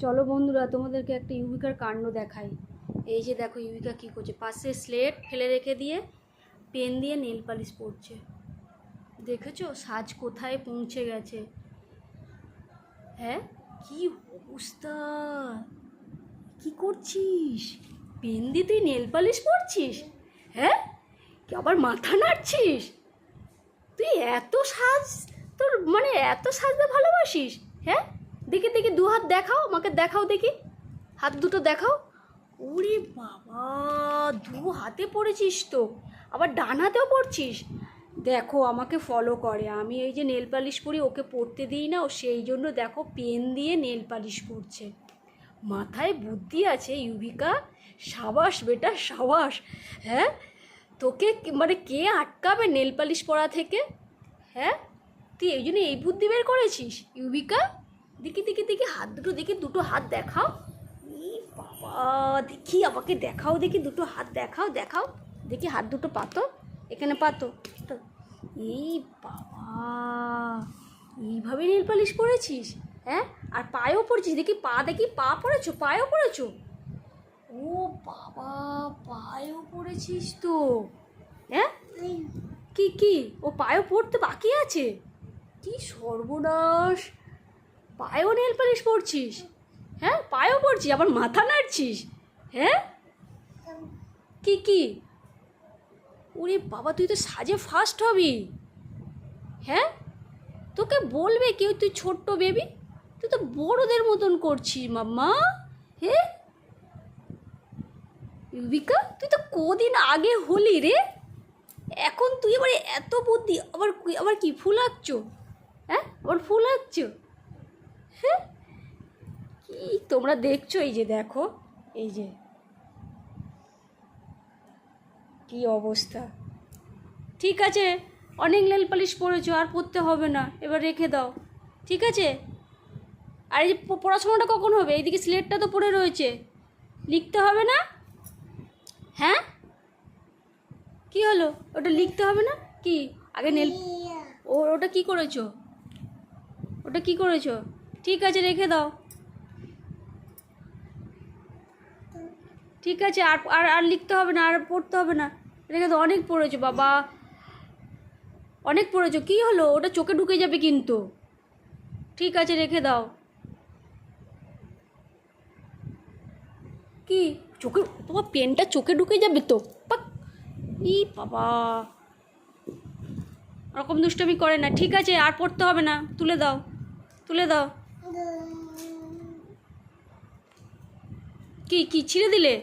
চলো বন্ধুরা, তোমাদেরকে একটা ইউবিকার কাণ্ড দেখাই। এই যে দেখো, ইউবিকা কী করছে? পাশে স্লেট ফেলে রেখে দিয়ে পেন দিয়ে নেল পালিশ পড়ছে দেখেছ? সাজ কোথায় পৌঁছে গেছে? হ্যাঁ? কি অবস্থা? কি করছিস? পেন দিয়ে তুই নেল পালিশ পড়ছিস হ্যাঁ? কি আবার মাথা নাড়ছিস? তুই এত সাজ, তোর মানে এত সাজতে ভালোবাসিস? হ্যাঁ? দেখি দেখি, দু হাত দেখাও, আমাকে দেখাও দেখি। হাত দুটো দেখাও। ওরে বাবা, দু হাতে পড়েছিস তো। আবার ডান হাতেও পড়ছিস? দেখো, আমাকে ফলো করে। আমি এই যে নেল পালিশ পরি, ওকে পড়তে দিই না, ও সেই জন্য দেখো পেন দিয়ে নেল পালিশ করছে। মাথায় বুদ্ধি আছে ইউবিকা সাবাস বেটা, সাবাস। হ্যাঁ? তোকে মানে কে আটকাবে নেল পালিশ পরা থেকে? হ্যাঁ? তুই এই জন্য এই বুদ্ধি বের করেছিস ইউবিকা দেখি দেখি দেখি হাত দুটো দেখি দুটো হাত দেখাও। ই বাবা দেখি আমাকে দেখাও দেখি দুটো হাত দেখাও দেখাও। দেখি হাত দুটো পাতো এখানে পাতো। তো এই বাবা এইভাবে নেল পালিশ পরেছিস? হ্যাঁ? আর পায়েও পড়েছিস দেখি পা দেখি পা পড়েছো পায়েও পড়েছো ও বাবা পায়েও পড়েছিস তো। হ্যাঁ? কি কি? ও পায়েও পড়তে বাকি আছে? কি সর্বনাশ! পায়েও নেল পালিশ পড়ছিস হ্যাঁ পায়েও পড়ছিস আবার মাথা নাড়ছিস? হ্যাঁ? কি কি? ওরে বাবা, তুই তো সাজে ফার্স্ট হবি। হ্যাঁ? তোকে বলবে কেউ, তুই ছোট্ট বেবি তুই তো বড়দের মতন করছিস, মাম্মা। হ্যাঁ? ইউবিকা, তুই তো কদিন আগে হলি রে। এখন তুই আবার এত বুদ্ধি, আবার আবার কি ফুল আঁকছ হ্যাঁ? আবার ফুল আঁকছ হ্যাঁ? কি? তোমরা দেখছ এই যে দেখো এই যে। কি অবস্থা? ঠিক আছে অনেক নেল পালিশ পড়েছো আর পড়তে হবে না এবার রেখে দাও। ঠিক আছে? আর এই যে পড়াশোনাটা কখন হবে? এইদিকে স্লেটটা তো পড়ে রয়েছে। লিখতে হবে না? হ্যাঁ? কি হলো? ওটা লিখতে হবে না? কি? আগে নেল ও ওটা কি করেছ? ওটা কি করেছ? ঠিক আছে, রেখে দাও। ঠিক আছে, আর আর আর লিখতে হবে না, আর পড়তে হবে না। রেখে দাও, অনেক পড়েছো, বাবা। অনেক পড়েছো, কি হলো? ওটা চোখে ঢুকে যাবে কিন্তু। ঠিক আছে, রেখে দাও। কি? চোখে, তোমার পেনটা চোখে ঢুকে যাবে তো? পাক! ই বাবা। ওরকম দুষ্টমি করে না। ঠিক আছে, আর পড়তে হবে না। তুলে দাও তুলে দাও। কি কি ছিঁড়ে দিলে?